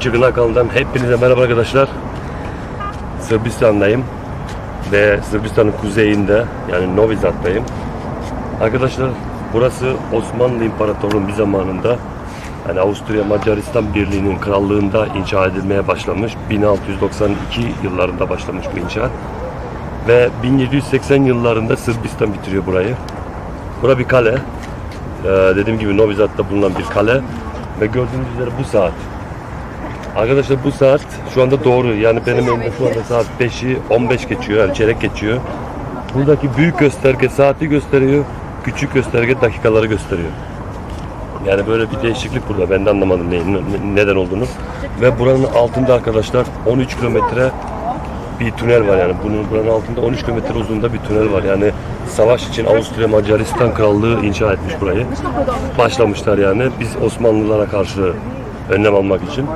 Çıkınak Kanal'dan hepinize merhaba arkadaşlar. Sırbistan'dayım ve Sırbistan'ın kuzeyinde yani Novi Zad'dayım. Arkadaşlar burası Osmanlı İmparatorluğu'nun bir zamanında yani Avusturya Macaristan Birliği'nin krallığında inşa edilmeye başlamış. 1692 yıllarında başlamış bu inşaat. Ve 1780 yıllarında Sırbistan bitiriyor burayı. Bura bir kale. Ee, dediğim gibi Novi Zad'da bulunan bir kale. Ve gördüğünüz üzere bu saat. Arkadaşlar bu saat şu anda doğru. Yani benim elimde şu anda saat 5'i 15 geçiyor. Yani çeyrek geçiyor. Buradaki büyük gösterge saati gösteriyor. Küçük gösterge dakikaları gösteriyor. Yani böyle bir değişiklik burada. Ben de anlamadım neyin, ne- neden olduğunu. Ve buranın altında arkadaşlar 13 kilometre bir tünel var yani. Bunun buranın altında 13 kilometre uzunluğunda bir tünel var. Yani savaş için Avusturya Macaristan Krallığı inşa etmiş burayı. Başlamışlar yani. Biz Osmanlılara karşı önlem almak için.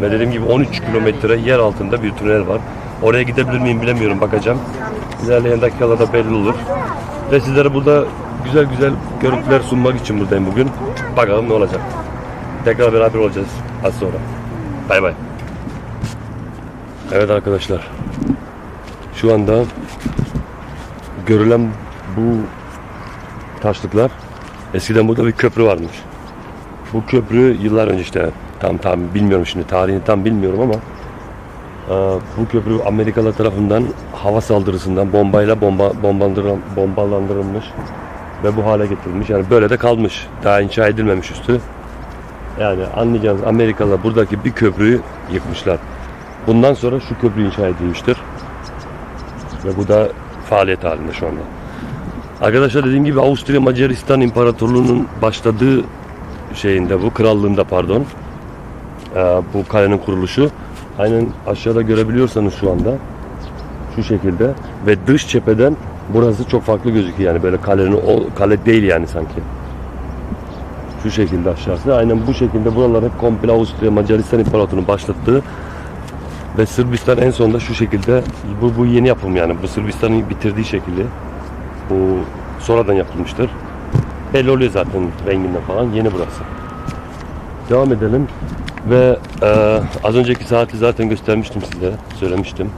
Ve dediğim gibi 13 kilometre yer altında bir tünel var. Oraya gidebilir miyim bilemiyorum bakacağım. İlerleyen dakikalarda belli olur. Ve sizlere burada güzel güzel görüntüler sunmak için buradayım bugün. Bakalım ne olacak. Tekrar beraber olacağız az sonra. Bay bay. Evet arkadaşlar. Şu anda görülen bu taşlıklar eskiden burada bir köprü varmış. Bu köprü yıllar önce işte tam tam bilmiyorum şimdi tarihini tam bilmiyorum ama e, bu köprü Amerikalılar tarafından hava saldırısından bombayla bomba bombalandıran, bombalandırılmış ve bu hale getirilmiş. Yani böyle de kalmış. Daha inşa edilmemiş üstü. Yani anlayacağınız Amerikalılar buradaki bir köprüyü yıkmışlar. Bundan sonra şu köprü inşa edilmiştir. Ve bu da faaliyet halinde şu anda. Arkadaşlar dediğim gibi Avusturya Macaristan İmparatorluğu'nun başladığı şeyinde bu krallığında pardon bu kalenin kuruluşu. Aynen aşağıda görebiliyorsanız şu anda şu şekilde. Ve dış cepheden burası çok farklı gözüküyor. Yani böyle kalenin o kale değil yani sanki. Şu şekilde aşağısı. Aynen bu şekilde buralar hep komple Avusturya Macaristan İmparatorluğu'nun başlattığı ve Sırbistan en sonunda şu şekilde bu, bu yeni yapım yani. Bu Sırbistan'ın bitirdiği şekli bu sonradan yapılmıştır. Belli oluyor zaten renginden falan. Yeni burası. Devam edelim ve e, az önceki saati zaten göstermiştim size söylemiştim.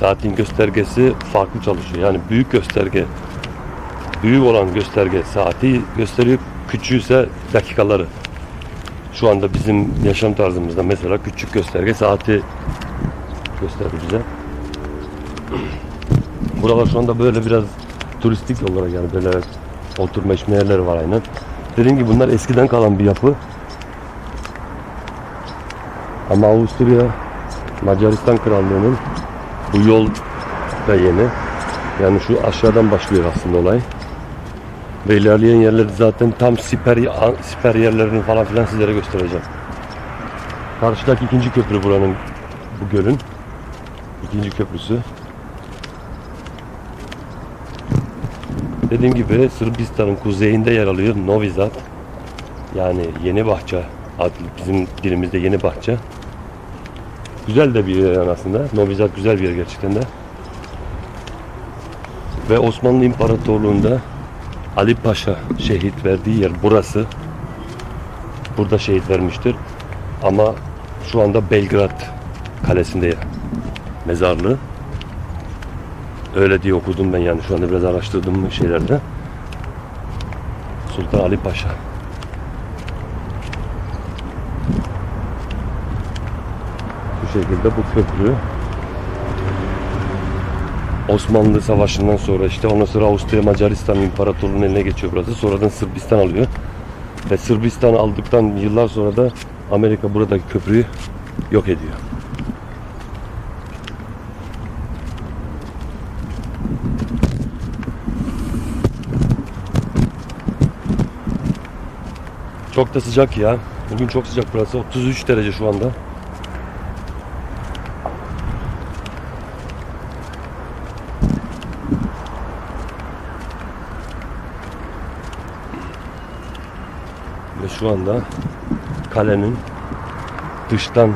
Saatin göstergesi farklı çalışıyor. Yani büyük gösterge büyük olan gösterge saati gösteriyor. Küçüğü ise dakikaları. Şu anda bizim yaşam tarzımızda mesela küçük gösterge saati gösterdi bize. Buralar şu anda böyle biraz turistik olarak yani böyle oturma içme yerleri var aynen. Dediğim gibi bunlar eskiden kalan bir yapı ama Avusturya Macaristan Krallığı'nın bu yol da yeni. Yani şu aşağıdan başlıyor aslında olay. Ve ilerleyen yerleri zaten tam siper, siper yerlerini falan filan sizlere göstereceğim. Karşıdaki ikinci köprü buranın bu gölün. ikinci köprüsü. Dediğim gibi Sırbistan'ın kuzeyinde yer alıyor Novi Sad. Yani Yeni Bahçe bizim dilimizde Yeni Bahçe. Güzel de bir yer yani aslında. Novi Sad güzel bir yer gerçekten de. Ve Osmanlı İmparatorluğu'nda Ali Paşa şehit verdiği yer burası. Burada şehit vermiştir. Ama şu anda Belgrad kalesinde mezarlığı. Öyle diye okudum ben yani şu anda biraz araştırdım şeylerde. Sultan Ali Paşa. Şekilde bu köprü Osmanlı Savaşı'ndan sonra işte ondan sonra Avusturya Macaristan İmparatorluğu'nun eline geçiyor burası. Sonradan Sırbistan alıyor. Ve Sırbistan aldıktan yıllar sonra da Amerika buradaki köprüyü yok ediyor. Çok da sıcak ya. Bugün çok sıcak burası. 33 derece şu anda. Şu anda kalenin dıştan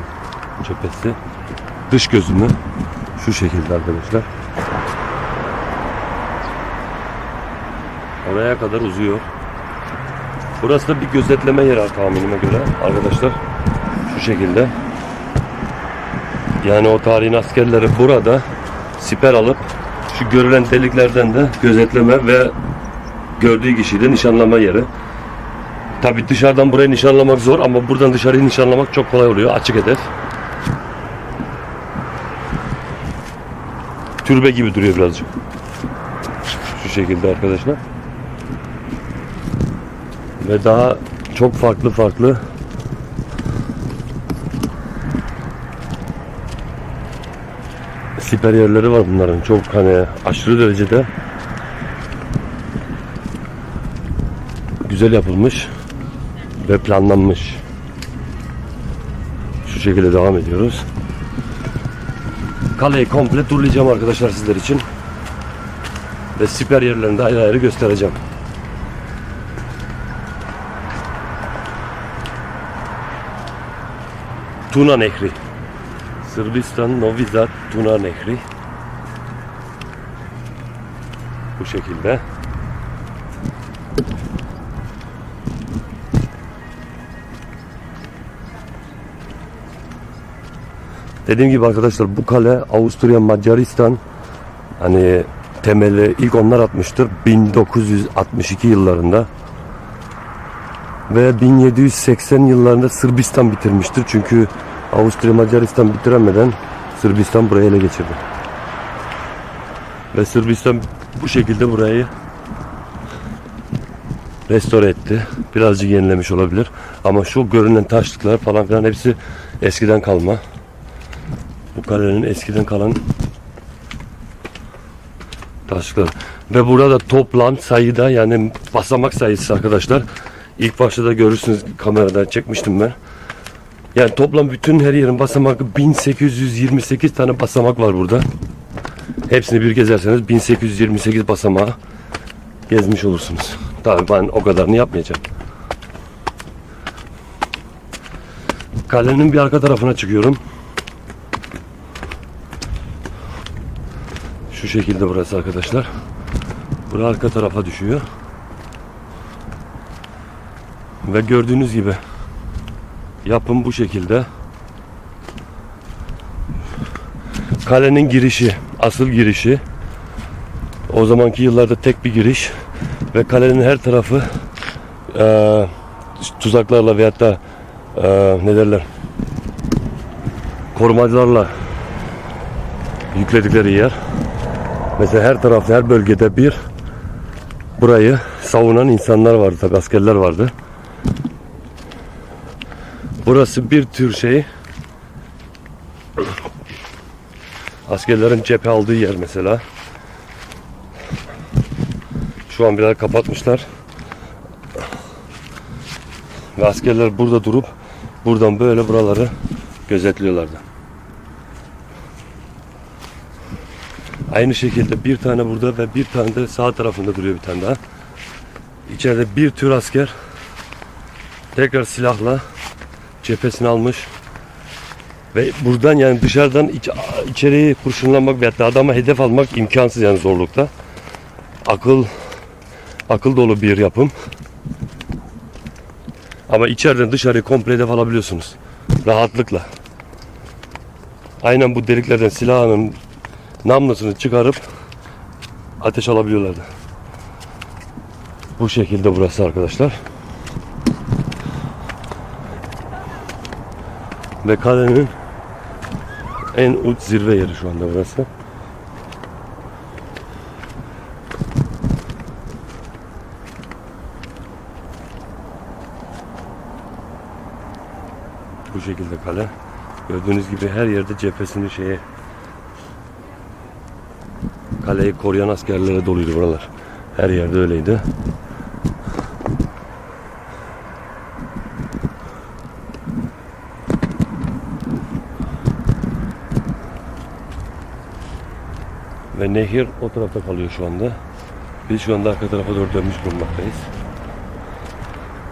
cephesi, dış gözünü şu şekilde arkadaşlar. Oraya kadar uzuyor. Burası da bir gözetleme yeri tahminime göre arkadaşlar. Şu şekilde. Yani o tarihin askerleri burada siper alıp şu görülen deliklerden de gözetleme ve gördüğü kişiyi de nişanlama yeri. Tabi dışarıdan burayı nişanlamak zor ama buradan dışarıyı nişanlamak çok kolay oluyor. Açık hedef. Türbe gibi duruyor birazcık. Şu şekilde arkadaşlar. Ve daha çok farklı farklı siper yerleri var bunların. Çok hani aşırı derecede güzel yapılmış ve planlanmış. Şu şekilde devam ediyoruz. Kaleyi komple turlayacağım arkadaşlar sizler için. Ve siper yerlerini de ayrı ayrı göstereceğim. Tuna Nehri. Sırbistan Novi Sad Tuna Nehri. Bu şekilde. Dediğim gibi arkadaşlar bu kale Avusturya Macaristan hani temeli ilk onlar atmıştır 1962 yıllarında ve 1780 yıllarında Sırbistan bitirmiştir çünkü Avusturya Macaristan bitiremeden Sırbistan burayı ele geçirdi. Ve Sırbistan bu şekilde burayı restore etti. Birazcık yenilemiş olabilir. Ama şu görünen taşlıklar falan filan hepsi eskiden kalma. Bu kalenin eskiden kalan taşlıklar. Ve burada toplam sayıda yani basamak sayısı arkadaşlar. İlk başta da görürsünüz kameradan çekmiştim ben. Yani toplam bütün her yerin basamakı 1828 tane basamak var burada. Hepsini bir gezerseniz 1828 basamağı gezmiş olursunuz. Tabii ben o kadarını yapmayacağım. Kalenin bir arka tarafına çıkıyorum. Şu şekilde burası arkadaşlar. Burası arka tarafa düşüyor. Ve gördüğünüz gibi yapım bu şekilde. Kalenin girişi, asıl girişi. O zamanki yıllarda tek bir giriş ve kalenin her tarafı eee, tuzaklarla veyahut da eee, ne derler korumacılarla yükledikleri yer. Mesela her tarafta, her bölgede bir burayı savunan insanlar vardı, tabi askerler vardı. Burası bir tür şey askerlerin cephe aldığı yer mesela. Şu an biraz kapatmışlar. Ve askerler burada durup buradan böyle buraları gözetliyorlardı. Aynı şekilde bir tane burada ve bir tane de sağ tarafında duruyor bir tane daha. İçeride bir tür asker tekrar silahla cephesini almış ve buradan yani dışarıdan iç, içeriği kurşunlamak veyahut da adama hedef almak imkansız yani zorlukta. Akıl akıl dolu bir yapım. Ama içeriden dışarıyı komple hedef alabiliyorsunuz. Rahatlıkla. Aynen bu deliklerden silahının namlusunu çıkarıp ateş alabiliyorlardı. Bu şekilde burası arkadaşlar. Ve kalenin en uç zirve yeri şu anda burası. Bu şekilde kale. Gördüğünüz gibi her yerde cephesini şeye kaleyi koruyan askerlere doluydu buralar. Her yerde öyleydi. Ve nehir o tarafta kalıyor şu anda. Biz şu anda arka tarafa doğru dönmüş bulunmaktayız.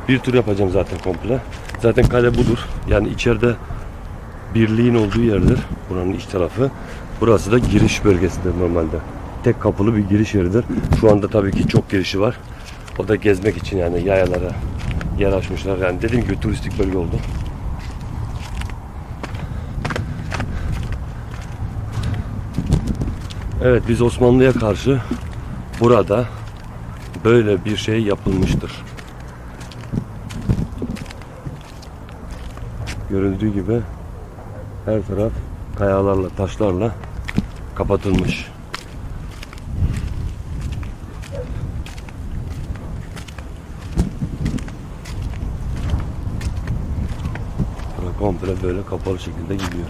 Bir tur yapacağım zaten komple. Zaten kale budur. Yani içeride birliğin olduğu yerdir. Buranın iç tarafı. Burası da giriş bölgesidir normalde. Tek kapılı bir giriş yeridir. Şu anda tabii ki çok girişi var. O da gezmek için yani yayalara yer açmışlar. Yani dediğim gibi turistik bölge oldu. Evet biz Osmanlı'ya karşı burada böyle bir şey yapılmıştır. Görüldüğü gibi her taraf kayalarla, taşlarla kapatılmış. Bura komple böyle kapalı şekilde gidiyor.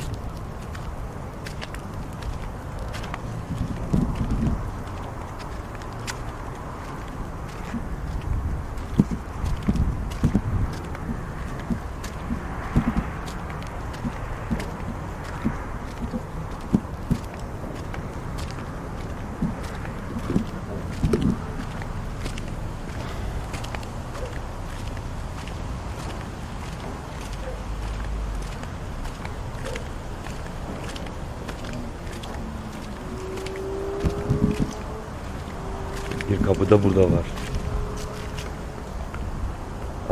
Bir kapı da burada var.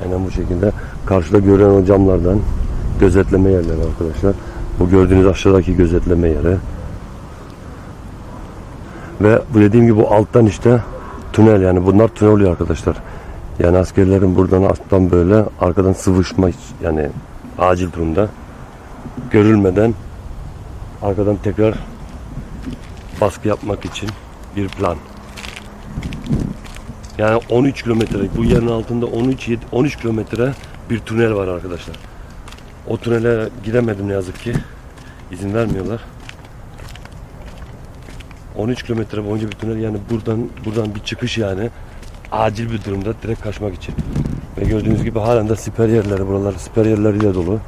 Aynen bu şekilde. Karşıda görülen o camlardan gözetleme yerleri arkadaşlar. Bu gördüğünüz aşağıdaki gözetleme yeri. Ve bu dediğim gibi bu alttan işte tünel yani bunlar tünel oluyor arkadaşlar. Yani askerlerin buradan alttan böyle arkadan sıvışma yani acil durumda görülmeden arkadan tekrar baskı yapmak için bir plan. Yani 13 kilometre bu yerin altında 13 yedi- 13 kilometre bir tünel var arkadaşlar. O tünele gidemedim ne yazık ki. İzin vermiyorlar. 13 kilometre boyunca bir tünel yani buradan buradan bir çıkış yani acil bir durumda direkt kaçmak için. Ve gördüğünüz gibi halen de siper yerleri buralar siper yerleriyle dolu.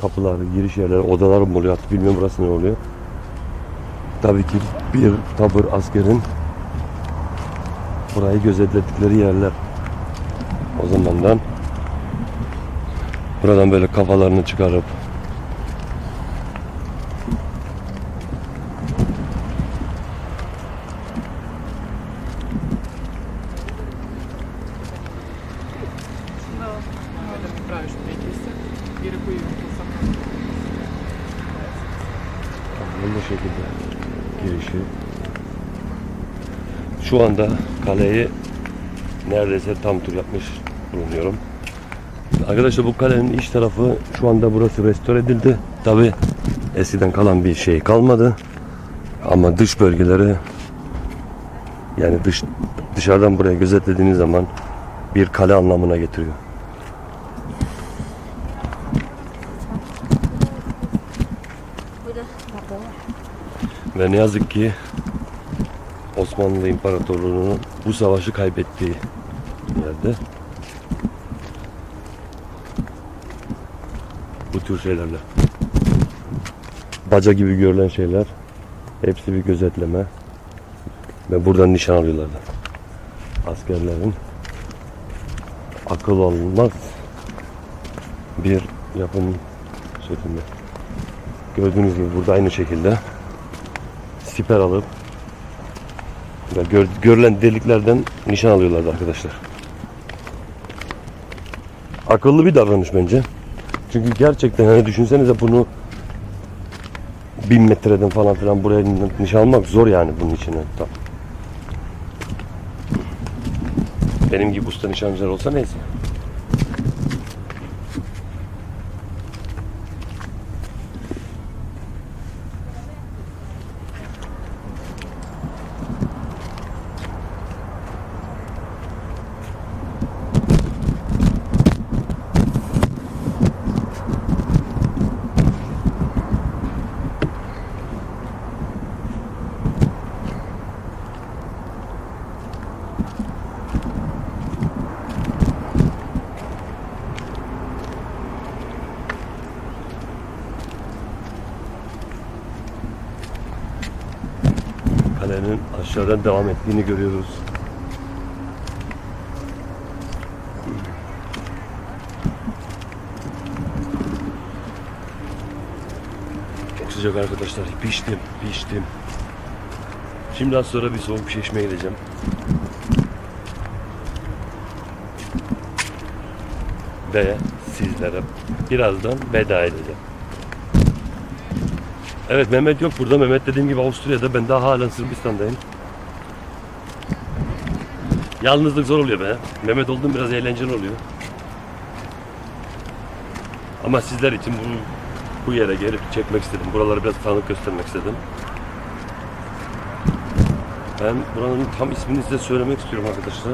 Kapılar, giriş yerleri, odalar mı oluyor artık bilmiyorum burası ne oluyor. Tabii ki bir tabur askerin burayı gözetledikleri yerler. O zamandan buradan böyle kafalarını çıkarıp girişi. Şu anda kaleyi neredeyse tam tur yapmış bulunuyorum. Arkadaşlar bu kalenin iç tarafı şu anda burası restore edildi. Tabi eskiden kalan bir şey kalmadı. Ama dış bölgeleri yani dış dışarıdan buraya gözetlediğiniz zaman bir kale anlamına getiriyor. Ve ne yazık ki Osmanlı İmparatorluğu'nun bu savaşı kaybettiği yerde bu tür şeylerle baca gibi görülen şeyler hepsi bir gözetleme ve buradan nişan alıyorlardı. Askerlerin akıl olmaz bir yapım şeklinde. Gördüğünüz gibi burada aynı şekilde siper alıp ve gör- görülen deliklerden nişan alıyorlardı arkadaşlar. Akıllı bir davranış bence. Çünkü gerçekten hani düşünsenize bunu bin metreden falan filan buraya nişan almak zor yani bunun içine. Tam. Benim gibi usta nişancılar olsa neyse. Kalenin aşağıdan devam ettiğini görüyoruz. Çok sıcak arkadaşlar. Piştim, piştim. Şimdi az sonra bir soğuk bir gideceğim. Ve sizlere birazdan veda edeceğim. Evet Mehmet yok burada. Mehmet dediğim gibi Avusturya'da. Ben daha halen Sırbistan'dayım. Yalnızlık zor oluyor be. Mehmet olduğum biraz eğlenceli oluyor. Ama sizler için bu bu yere gelip çekmek istedim. Buraları biraz tanık göstermek istedim. Ben buranın tam ismini size söylemek istiyorum arkadaşlar.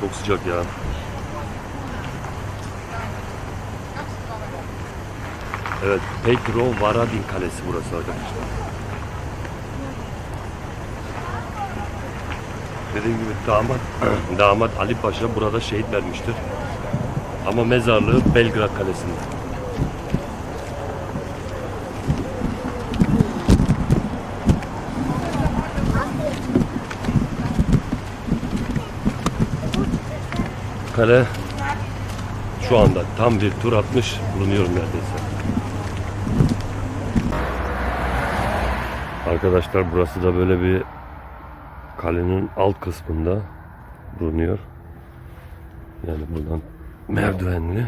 Çok sıcak ya. Evet, Petro Varadin Kalesi burası arkadaşlar. Dediğim gibi damat, damat Ali Paşa burada şehit vermiştir. Ama mezarlığı Belgrad Kalesi'nde. Kale şu anda tam bir tur atmış bulunuyorum neredeyse. Arkadaşlar burası da böyle bir kalenin alt kısmında bulunuyor. Yani buradan merdivenli.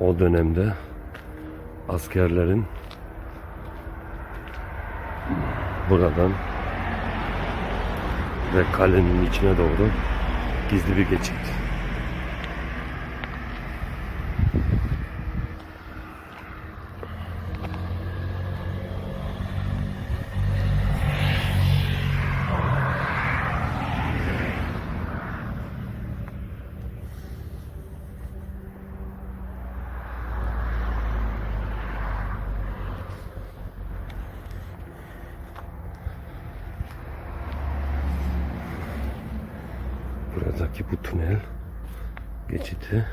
O dönemde askerlerin buradan ve kalenin içine doğru gizli bir geçit. Buradaki bu tünel geçiti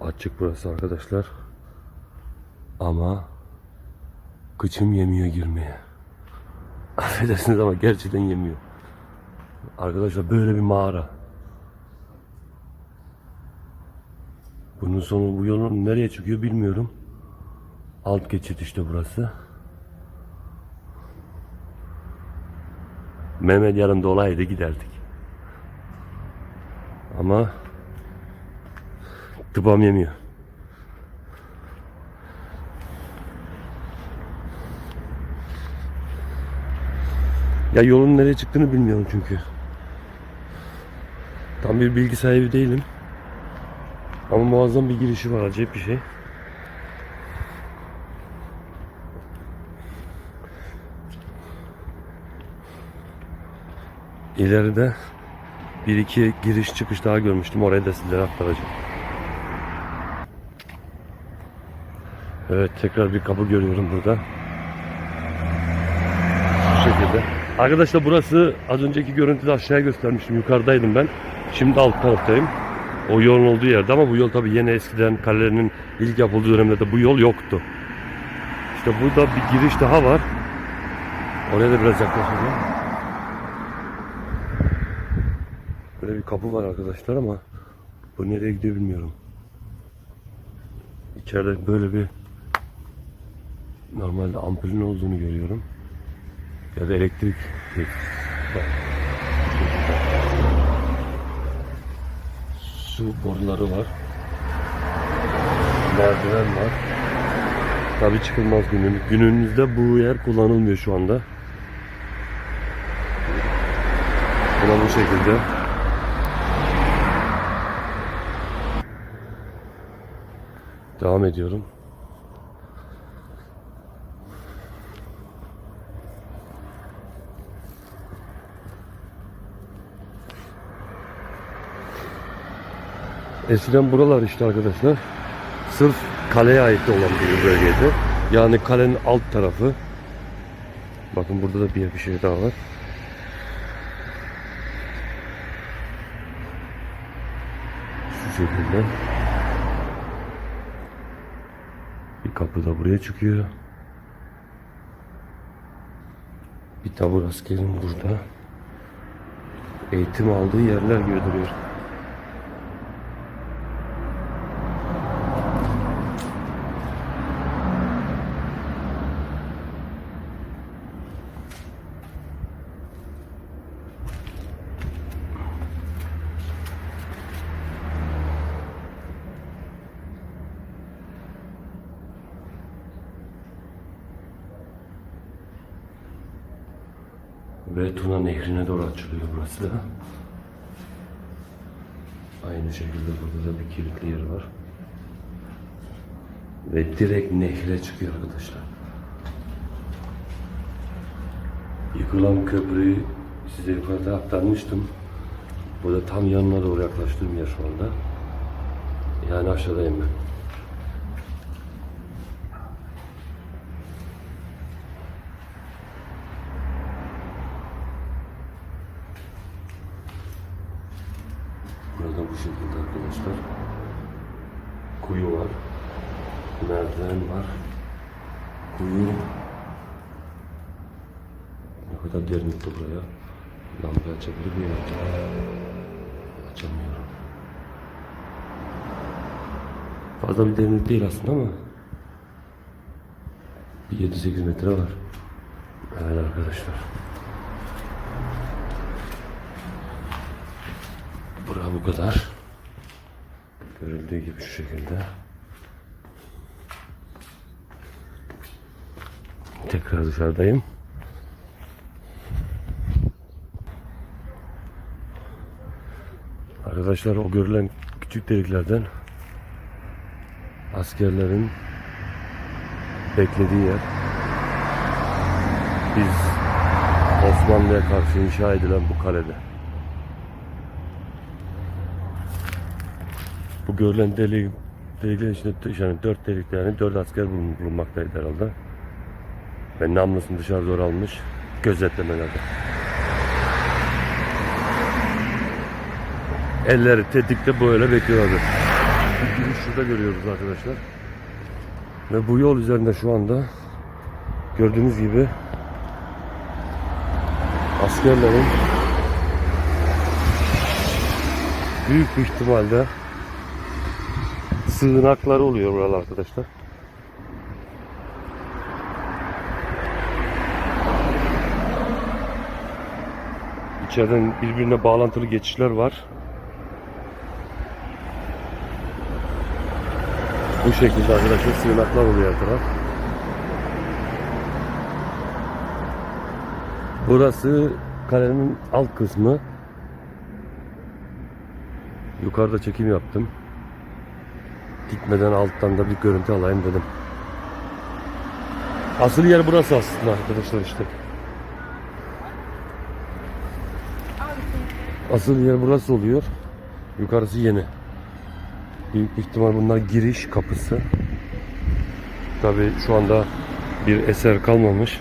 açık burası arkadaşlar. Ama kıçım yemiyor girmeye. Affedersiniz ama gerçekten yemiyor. Arkadaşlar böyle bir mağara. Bunun sonu bu yolun nereye çıkıyor bilmiyorum. Alt geçit işte burası Mehmet yanımda olaydı giderdik. Ama tıbam yemiyor. Ya yolun nereye çıktığını bilmiyorum çünkü. Tam bir bilgi sahibi değilim. Ama muazzam bir girişi var acayip bir şey. İleride bir iki giriş çıkış daha görmüştüm. Oraya da sizlere aktaracağım. Evet tekrar bir kapı görüyorum burada. Bu şekilde. Arkadaşlar burası az önceki görüntüde aşağıya göstermiştim. Yukarıdaydım ben. Şimdi alt taraftayım. O yolun olduğu yerde ama bu yol tabi yeni eskiden kalenin ilk yapıldığı dönemde de bu yol yoktu. İşte burada bir giriş daha var. Oraya da biraz yaklaşacağım. Böyle bir kapı var arkadaşlar ama bu nereye gidiyor bilmiyorum. İçeride böyle bir normalde ampulün olduğunu görüyorum. Ya da elektrik Bak. Su boruları var. Merdiven var. Tabi çıkılmaz günümüz. Günümüzde bu yer kullanılmıyor şu anda. Buna bu şekilde. Devam ediyorum. Eskiden buralar işte arkadaşlar sırf kaleye ait olan bir bölgeydi. Yani kalenin alt tarafı. Bakın burada da bir, bir şey daha var. Şu şekilde. Bir kapı da buraya çıkıyor. Bir tabur askerin burada eğitim aldığı yerler gibi Ve Tuna Nehri'ne doğru açılıyor burası da. Aynı şekilde burada da bir kilitli yer var. Ve direkt nehre çıkıyor arkadaşlar. Yıkılan köprüyü size yukarıda aktarmıştım. Burada tam yanına doğru yaklaştığım yer şu anda. Yani aşağıdayım ben. Burada bu şekilde arkadaşlar. Kuyu var. Merdiven var. Kuyu. Ne kadar derinlikte buraya. Lambayı açabilir miyim? Açamıyorum. Fazla bir derinlik değil aslında ama bir 7-8 metre var. Evet arkadaşlar. Bura bu kadar. Görüldüğü gibi şu şekilde. Tekrar dışarıdayım. Arkadaşlar o görülen küçük deliklerden askerlerin beklediği yer. Biz Osmanlı'ya karşı inşa edilen bu kalede. Görülen delik, deliklerin içinde yani dört delikte yani dört asker bulun- bulunmaktaydı herhalde. Ve namlusunu dışarı doğru almış gözetlemelerde. Elleri tetikte böyle bekliyorlardı. Bir giriş şurada görüyoruz arkadaşlar. Ve bu yol üzerinde şu anda gördüğünüz gibi askerlerin büyük bir ihtimalle sığınakları oluyor buralar arkadaşlar. İçeriden birbirine bağlantılı geçişler var. Bu şekilde arkadaşlar sığınaklar oluyor her taraf. Burası kalenin alt kısmı. Yukarıda çekim yaptım. Gitmeden alttan da bir görüntü alayım dedim. Asıl yer burası aslında arkadaşlar işte. Asıl yer burası oluyor. Yukarısı yeni. Büyük ihtimal bunlar giriş kapısı. Tabi şu anda bir eser kalmamış.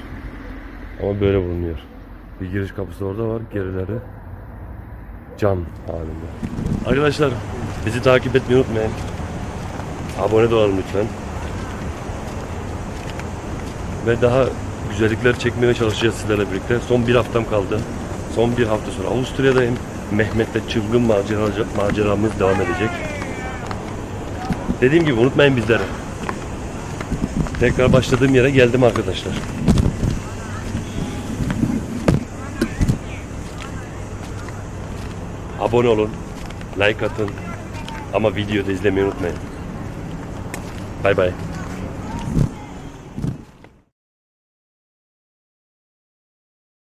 Ama böyle bulunuyor. Bir giriş kapısı orada var. Gerileri cam halinde. Arkadaşlar bizi takip etmeyi unutmayın. Abone de olalım lütfen. Ve daha güzellikler çekmeye çalışacağız sizlerle birlikte. Son bir haftam kaldı. Son bir hafta sonra Avusturya'dayım. Mehmet'le çılgın macera, maceramız devam edecek. Dediğim gibi unutmayın bizleri. Tekrar başladığım yere geldim arkadaşlar. Abone olun, like atın ama videoda izlemeyi unutmayın. Bay bay.